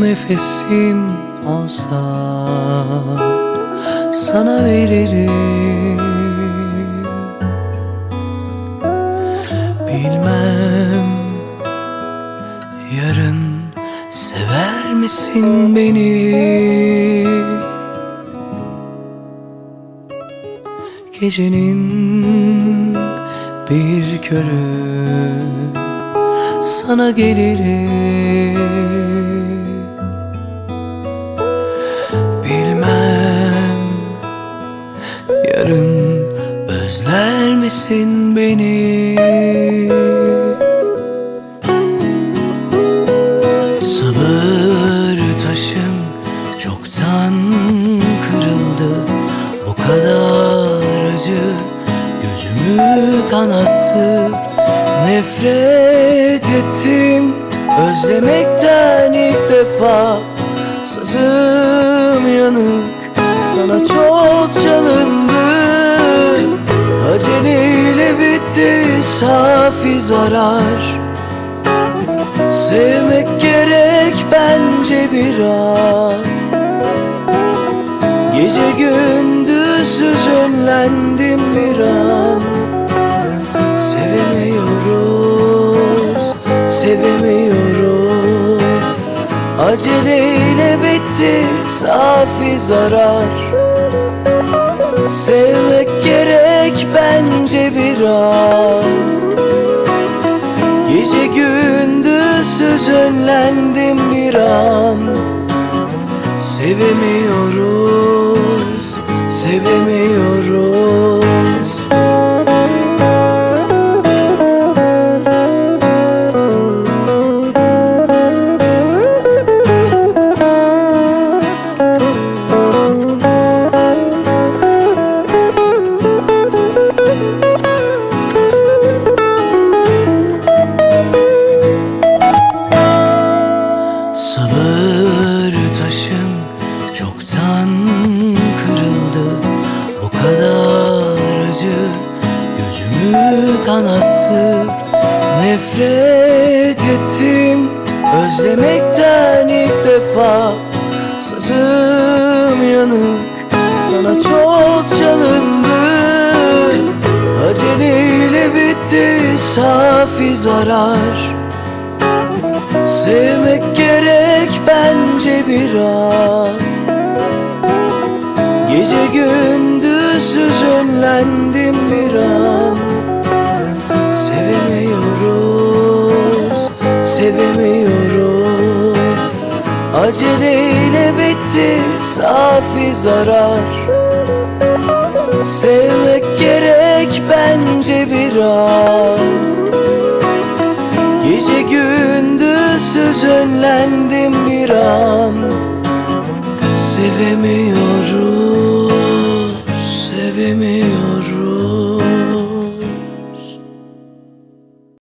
nefesim olsa sana veririm. Bilmem yarın sever misin beni? Gecenin bir körü sana gelirim misin beni? Sabır taşım çoktan kırıldı. Bu kadar acı gözümü kanattı. Nefret ettim özlemekten ilk defa. Sazım yanık sana çok çalındı Aceleyle bitti safi zarar. Sevmek gerek bence biraz. Gece gündüz hüzünlendim bir an. Sevemiyoruz, sevemiyoruz. Aceleyle bitti safi zarar Sevmek gerek bence biraz. Gece gündüz hüzünlendim bir an. Sevemiyoruz, sevemiyoruz çoktan kırıldı. Bu kadar acı gözümü kanattı. Nefret ettim özlemekten ilk defa. Sazım yanık sana çok çalındı. Aceleyle bitti safi zarar. Sevmek gerek bence biraz hüzünlendim bir an. Sevemiyoruz, sevemiyoruz. Aceleyle bitti safi zarar. Sevmek gerek bence biraz. Gece gündüz hüzünlendim bir an. Sevemiyoruz